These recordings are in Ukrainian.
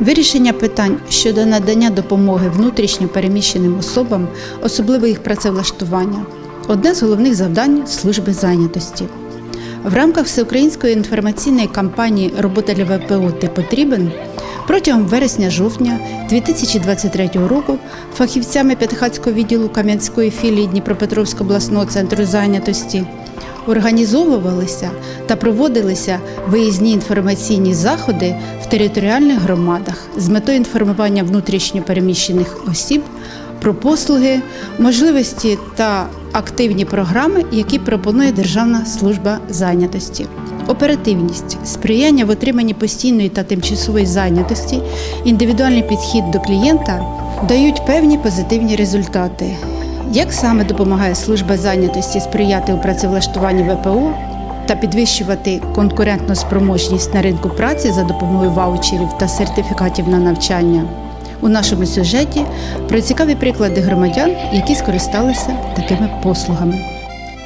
Вирішення питань щодо надання допомоги внутрішньо переміщеним особам, особливо їх працевлаштування одне з головних завдань служби зайнятості. В рамках всеукраїнської інформаційної кампанії Робота для ВПО Ти потрібен протягом вересня-жовтня 2023 року фахівцями П'ятихатського відділу Кам'янської філії Дніпропетровського обласного центру зайнятості організовувалися та проводилися виїзні інформаційні заходи в територіальних громадах з метою інформування внутрішньо переміщених осіб про послуги, можливості та активні програми, які пропонує Державна служба зайнятості. Оперативність, сприяння в отриманні постійної та тимчасової зайнятості, індивідуальний підхід до клієнта дають певні позитивні результати. Як саме допомагає служба зайнятості сприяти у працевлаштуванні ВПО та підвищувати конкурентну спроможність на ринку праці за допомогою ваучерів та сертифікатів на навчання? У нашому сюжеті про цікаві приклади громадян, які скористалися такими послугами.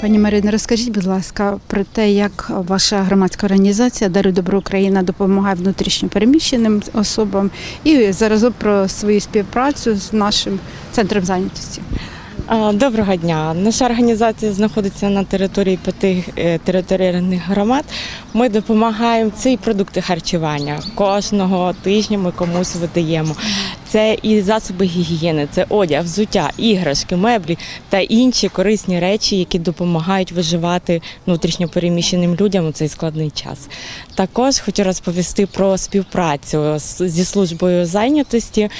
Пані Марино, розкажіть, будь ласка, про те, як ваша громадська організація Дари Добро Україна допомагає внутрішньо переміщеним особам і заразом про свою співпрацю з нашим центром зайнятості. Доброго дня. Наша організація знаходиться на території п'яти е, територіальних громад. Ми допомагаємо це і продукти харчування. Кожного тижня ми комусь видаємо. Це і засоби гігієни, це одяг, взуття, іграшки, меблі та інші корисні речі, які допомагають виживати внутрішньо переміщеним людям у цей складний час. Також хочу розповісти про співпрацю зі службою зайнятості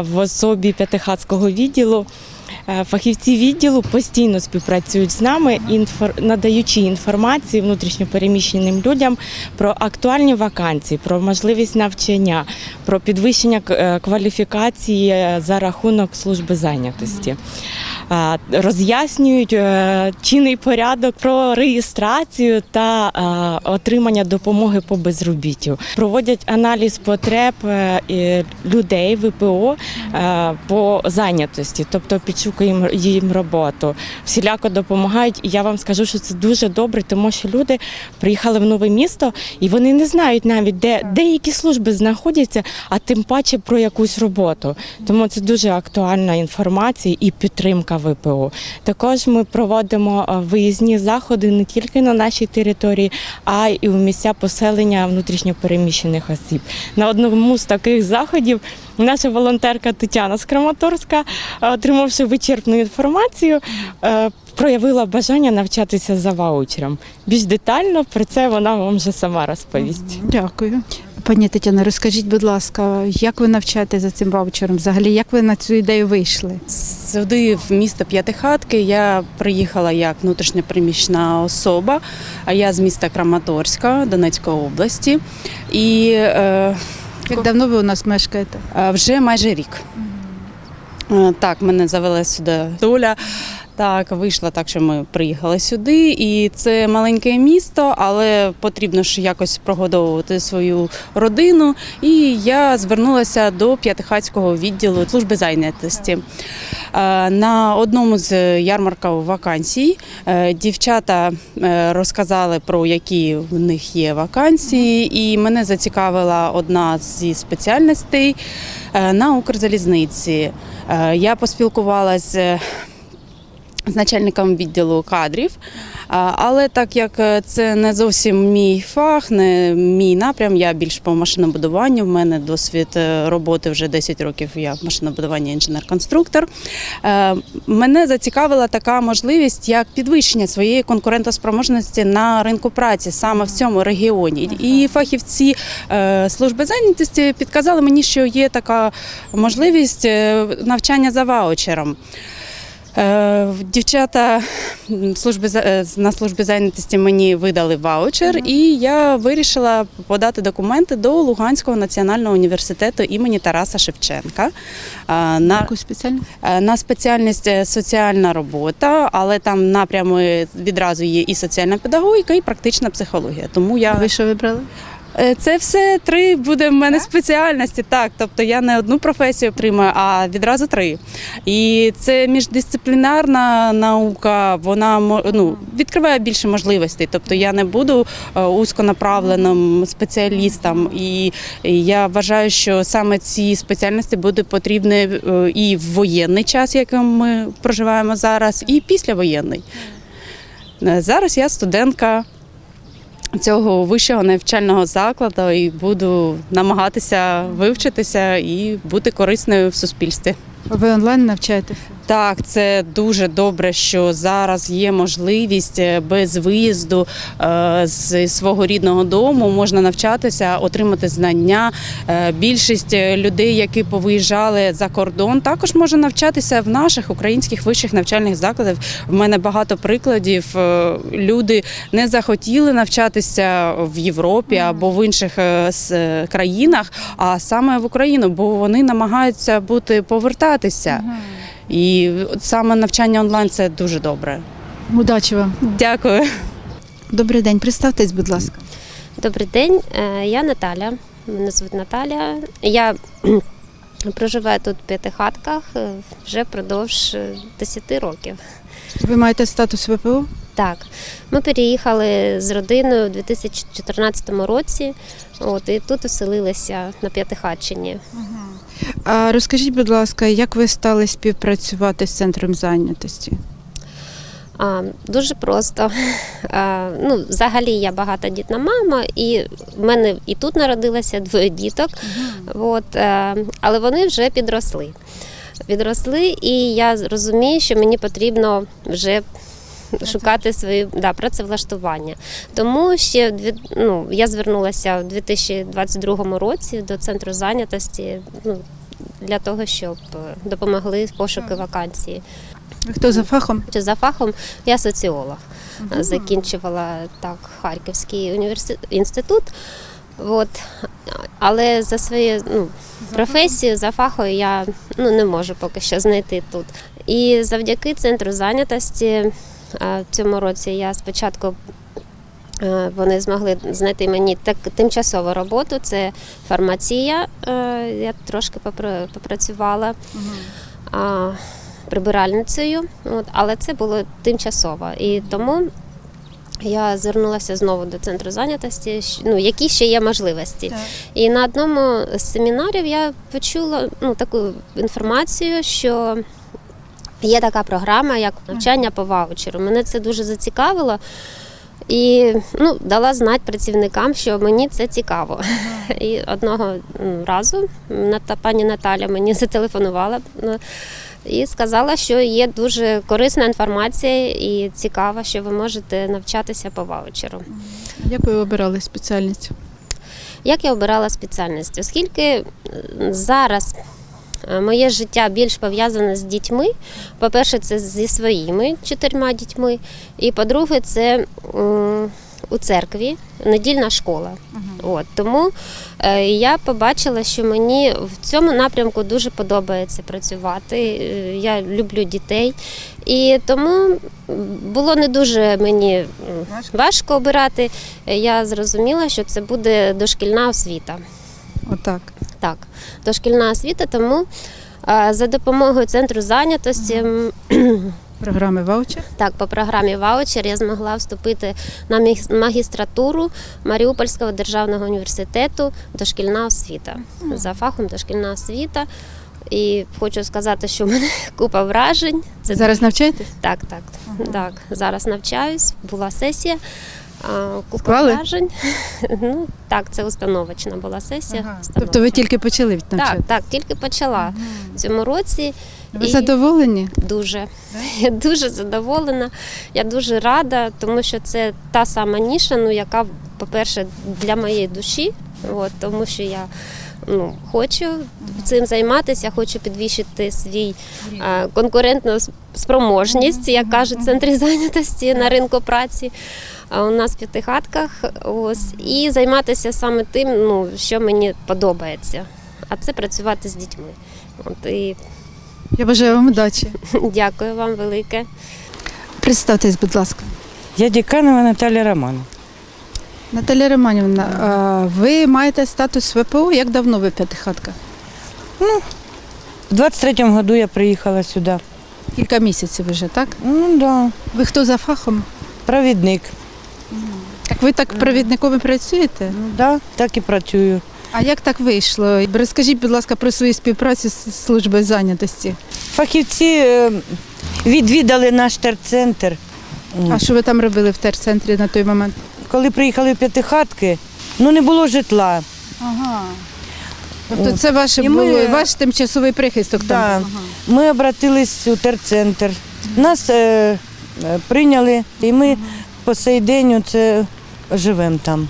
в особі П'ятихатського відділу. Е, Фахівці відділу постійно співпрацюють з нами, надаючи інформацію внутрішньопереміщеним людям про актуальні вакансії, про можливість навчання, про підвищення е, кваліфікації е, за рахунок служби зайнятості. Роз'яснюють чинний порядок про реєстрацію та отримання допомоги по безробіттю. Проводять аналіз потреб людей ВПО по зайнятості, тобто підшукуємо їм роботу. Всіляко допомагають. І я вам скажу, що це дуже добре, тому що люди приїхали в нове місто і вони не знають навіть, де деякі служби знаходяться, а тим паче про якусь роботу. Тому це дуже актуальна інформація і підтримка ВПО. Також ми проводимо е, виїзні заходи не тільки на нашій території, а й у місця поселення внутрішньопереміщених осіб. На одному з таких заходів наша волонтерка Тетяна з Краматорська, е, отримавши вичерпну інформацію, е, проявила бажання навчатися за ваучером. Більш детально про це вона вам вже сама розповість. Дякую. Пані Тетяна, розкажіть, будь ласка, як ви навчаєте за цим ваучером? Взагалі, як ви на цю ідею вийшли? Сюди в місто П'ятихатки я приїхала як внутрішньопереміщена особа, а я з міста Краматорська Донецької області. І е, Як давно ви у нас мешкаєте? вже майже рік. Е, Так, мене завела сюди доля. Так, вийшло так, що ми приїхали сюди, і це маленьке місто, але потрібно ж якось прогодовувати свою родину. І я звернулася до П'ятихатського відділу служби зайнятості. Е, На одному з ярмарків вакансій е, дівчата е, розказали про які в них є вакансії, і мене зацікавила одна зі спеціальностей на Укрзалізниці. Я поспілкувалася з начальником відділу кадрів. Але так як е, це не зовсім мій фах, не мій напрям, я більш по машинобудуванню. В мене досвід е, роботи вже 10 років. Я в машинобудуванні інженер-конструктор. Е, Мене зацікавила така можливість, як підвищення своєї конкурентоспроможності на ринку праці саме в цьому регіоні. І фахівці служби зайнятості підказали мені, що є така можливість навчання за ваучером. Е, Дівчата служби е, на службі зайнятості мені видали ваучер, і я вирішила подати документи до Луганського національного університету імені Тараса Шевченка. е, На, Яку спеціальність? на спеціальність соціальна робота, але там напрями відразу є і соціальна педагогіка, і практична психологія. Тому я ви що вибрали? Е, Це все три буде в мене спеціальності. Так, тобто я не одну професію отримую, а відразу три. І це міждисциплінарна наука, вона ну, відкриває більше можливостей. Тобто я не буду е, узконаправленим спеціалістом. І я вважаю, що саме ці спеціальності будуть потрібні е, і в воєнний час, яким ми проживаємо зараз, і післявоєнний. Зараз я студентка цього вищого навчального закладу і буду намагатися вивчитися і бути корисною в суспільстві. Ви онлайн навчаєтеся? Так, це дуже добре, що зараз є можливість е, без виїзду е, з свого рідного дому можна навчатися, отримати знання. Е, Більшість людей, які повиїжджали за кордон, також може навчатися в наших українських вищих навчальних закладах. В мене багато прикладів. Люди не захотіли навчатися в Європі або в інших країнах, а саме в Україну, бо вони намагаються бути повертатися. І от саме навчання онлайн це дуже добре. Удачі вам. Дякую. Добрий день, представтесь, будь ласка. Добрий день, Е, я Наталя. Мене звуть Наталя. Я проживаю тут в п'ятихатках е, вже впродовж е, 10 років. Ви маєте статус ВПО? Так, ми переїхали з родиною у 2014 році. От і тут оселилися на П'ятихатчині. А розкажіть, будь ласка, як ви стали співпрацювати з центром зайнятості? А, дуже просто. А, ну, взагалі я багатодітна мама, і в мене і тут народилося двоє діток. От, е, але вони вже підросли. Підросли, і я розумію, що мені потрібно вже шукати свої да, працевлаштування. Тому ще ну, я звернулася у 2022 році до центру зайнятості ну, для того, щоб е, допомогли в пошуки вакансії. Хто за фахом? За фахом я соціолог. Закінчувала так Харківський університет інститут. От. Але за свою ну, професію, за фахою я ну, не можу поки що знайти тут. І завдяки центру зайнятості в цьому році я спочатку е, вони змогли знайти мені так, тимчасову роботу. Це фармація. е, Я трошки попра- попрацювала. А, прибиральницею, але це було тимчасово. І тому я звернулася знову до центру зайнятості, ну, які ще є можливості. І на одному з семінарів я почула ну, таку інформацію, що є така програма, як навчання по ваучеру. Мене це дуже зацікавило. І ну, дала знати працівникам, що мені це цікаво. І одного разу пані Наталя мені зателефонувала ну, і сказала, що є дуже корисна інформація і цікава, що ви можете навчатися по ваучеру. Як ви обирали спеціальність? Як я обирала спеціальність? Оскільки зараз моє життя більш пов'язане з дітьми. По-перше, це зі своїми чотирма дітьми. І по-друге, це у церкві недільна школа. От, тому е, я побачила, що мені в цьому напрямку дуже подобається працювати. Е, Я люблю дітей. І тому було не дуже мені м, важко обирати. Е, Я зрозуміла, що це буде дошкільна освіта. Отак. Так, дошкільна освіта, тому е, за допомогою центру зайнятості, Програми ваучер. так, по програмі ваучер я змогла вступити на магістратуру Маріупольського державного університету дошкільна освіта. За фахом дошкільна освіта. І хочу сказати, що в мене купа вражень. Це Зараз навчаєтесь? так, так, так. Зараз навчаюсь, була сесія. А, вражень. Ну так, це установочна була сесія. Тобто установочна. ви тільки почали Так, так, тільки почала в цьому році. Ви І задоволені? Дуже. Я дуже задоволена. Я дуже рада, тому що це та сама ніша, ну, яка, по-перше, для моєї душі, от, тому що я ну, хочу цим займатися, хочу підвищити свій е, конкурентну спроможність, як кажуть в центрі зайнятості на ринку праці. А у нас в п'ятихатках ось і займатися саме тим, ну що мені подобається. А це працювати з дітьми. От і Я бажаю вам удачі. Дякую вам велике. Представтесь, будь ласка. Я Деканова Наталья Романова. Наталя Романівна, ви маєте статус ВПО? Як давно ви п'ятихатка? В 23-му году я приїхала сюди. Кілька місяців вже, так? Ну да, Ви хто за фахом? провідник. Так ви так провідником і працюєте? Ну да, так і працюю. А як так вийшло? Розкажіть, будь ласка, про свою співпрацю з службою зайнятості. Фахівці е, відвідали наш терцентр. А що ви там робили в терцентрі на той момент? Коли приїхали в п'ятихатки, ну не було житла. Ага. Тобто це ваше І було ми- ваш тимчасовий прихисток Да. там? Ми обратились у терцентр. Нас е, е, прийняли, і ми по сей день оце живемо там,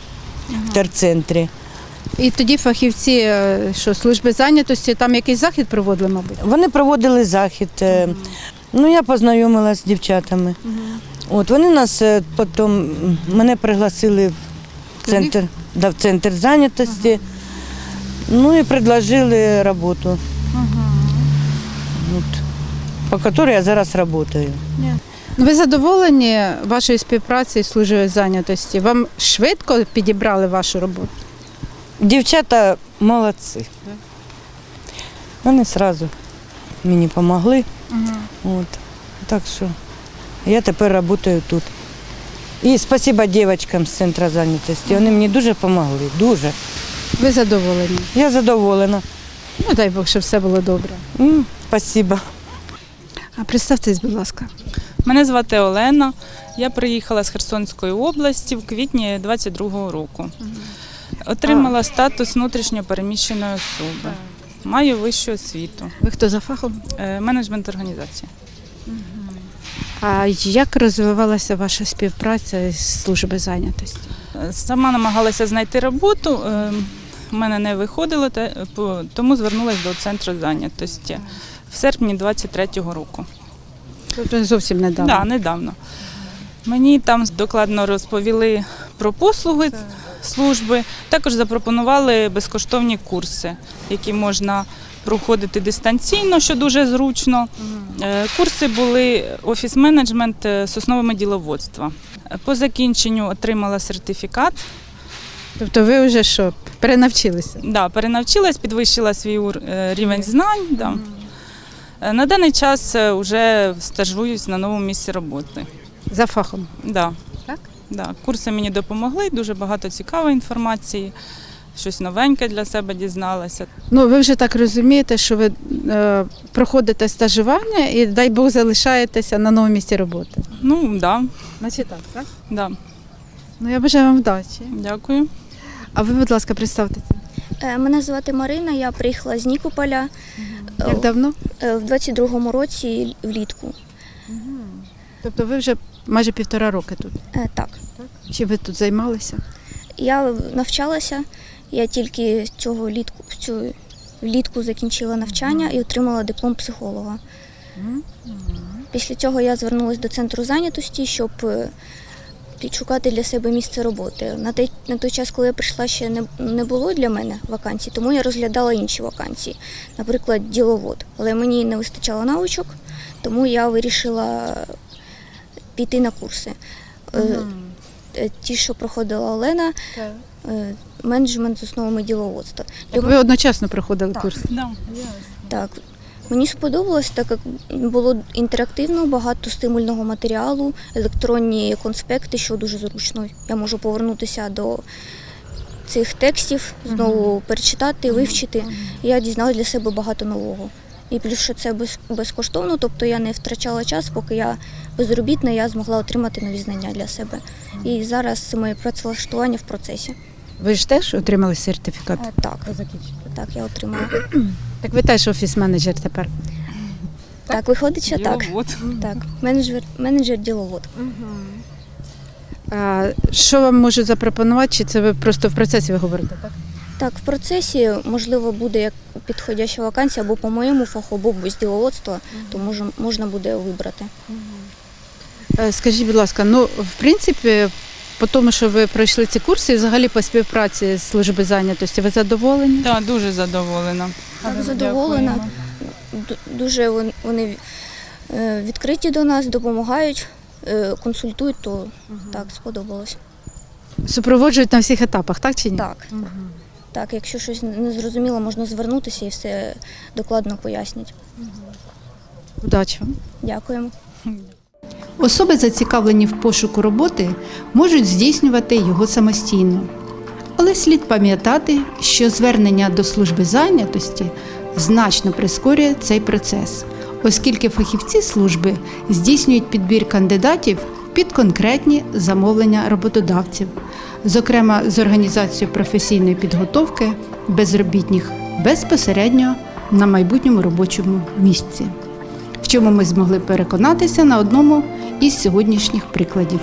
в терцентрі. І тоді фахівці, е, що служби зайнятості, там якийсь захід проводили, мабуть. Вони проводили захід. е, Ну, я познайомилася з дівчатами. От вони нас е, потім мене пригласили в центр, да, в центр зайнятості. Ну і предложили роботу. От, по якій я зараз працюю. Ви задоволені вашою співпрацею з службою зайнятості? Вам швидко підібрали вашу роботу? Дівчата молодці. Вони одразу мені допомогли. От. Так що я тепер працюю тут. І спасибо дівчатам з центру зайнятості. Вони мені дуже допомогли. Дуже. Ви задоволені? Я задоволена. Ну дай Бог, щоб все було добре. М, Спасибо. А представтесь, будь ласка. Мене звати Олена. Я приїхала з Херсонської області в квітні 22-го року. Отримала статус внутрішньо переміщеної особи. Маю вищу освіту, Ви хто за фахом? Е, менеджмент організації. А як розвивалася ваша співпраця з службою зайнятості? Е, Сама намагалася знайти роботу. е, в мене не виходило, тому звернулася до центру зайнятості в серпні 23-го року. Тобто зовсім недавно. Так, да, недавно. Мені там докладно розповіли про послуги служби. Також запропонували безкоштовні курси, які можна проходити дистанційно, що дуже зручно. Е, Курси були офіс-менеджмент е, з основами діловодства. По закінченню отримала сертифікат. Тобто ви вже що, перенавчилися? Да, перенавчилась, підвищила свій е, рівень знань. Да. Е, На даний час вже стажуюсь на новому місці роботи. За фахом. Да. Так? Да. Курси мені допомогли, дуже багато цікавої інформації, щось новеньке для себе дізналася. Ну, ви вже так розумієте, що ви е, проходите стажування і, дай Бог, залишаєтеся на новому місці роботи. Ну, да, Значить так, так? да. Ну, я бажаю вам вдачі. Дякую. А ви, будь ласка, представтеся. Е, Мене звати Марина, я приїхала з Нікополя е, Як давно? е, в 22-му році влітку. Тобто ви вже майже півтора роки тут. Е, Так. Чи ви тут займалися? Я навчалася, я тільки цього влітку, цю влітку закінчила навчання і отримала диплом психолога. Після цього я звернулася до центру зайнятості, щоб підшукати для себе місце роботи. На той, на той час, коли я прийшла, ще не, не було для мене вакансій, тому я розглядала інші вакансії, наприклад, діловод. Але мені не вистачало навичок, тому я вирішила піти на курси. Е, Ті, що проходила Олена, е, менеджмент з основами діловодства. Так ви одночасно проходили курс. Да. так. Мені сподобалось, так як було інтерактивно, багато стимульного матеріалу, електронні конспекти, що дуже зручно. Я можу повернутися до цих текстів, знову перечитати, вивчити. Я дізналася для себе багато нового. І плюс, що це безкоштовно, тобто я не втрачала час, поки я безробітна, я змогла отримати нові знання для себе. І зараз моє працевлаштування в процесі. Ви ж теж отримали сертифікат? Е, Так, так, я отримала. Так ви теж офіс-менеджер тепер. Так, виходить, що так. Діловод. Так, менеджер, менеджер діловод. А, що вам можу запропонувати, чи це ви просто в процесі ви говорите? Так? Так, в процесі можливо буде як підходяща вакансія або по моєму фаху, або з діловодства, то може, можна буде вибрати. Е, Скажіть, будь ласка, ну в принципі, по тому, що ви пройшли ці курси, і взагалі по співпраці з службою зайнятості, ви задоволені? Да, дуже задоволена. Так, задоволена. Ду- Дуже вони е, відкриті до нас, допомагають, е, консультують, то так сподобалось. Супроводжують на всіх етапах, так чи ні? Так. Так, якщо щось не зрозуміло, можна звернутися і все докладно пояснять. Удачі вам. Дякуємо. Особи, зацікавлені в пошуку роботи, можуть здійснювати його самостійно. Але слід пам'ятати, що звернення до служби зайнятості значно прискорює цей процес, оскільки фахівці служби здійснюють підбір кандидатів під конкретні замовлення роботодавців, зокрема з організацією професійної підготовки безробітних безпосередньо на майбутньому робочому місці в чому ми змогли переконатися на одному із сьогоднішніх прикладів.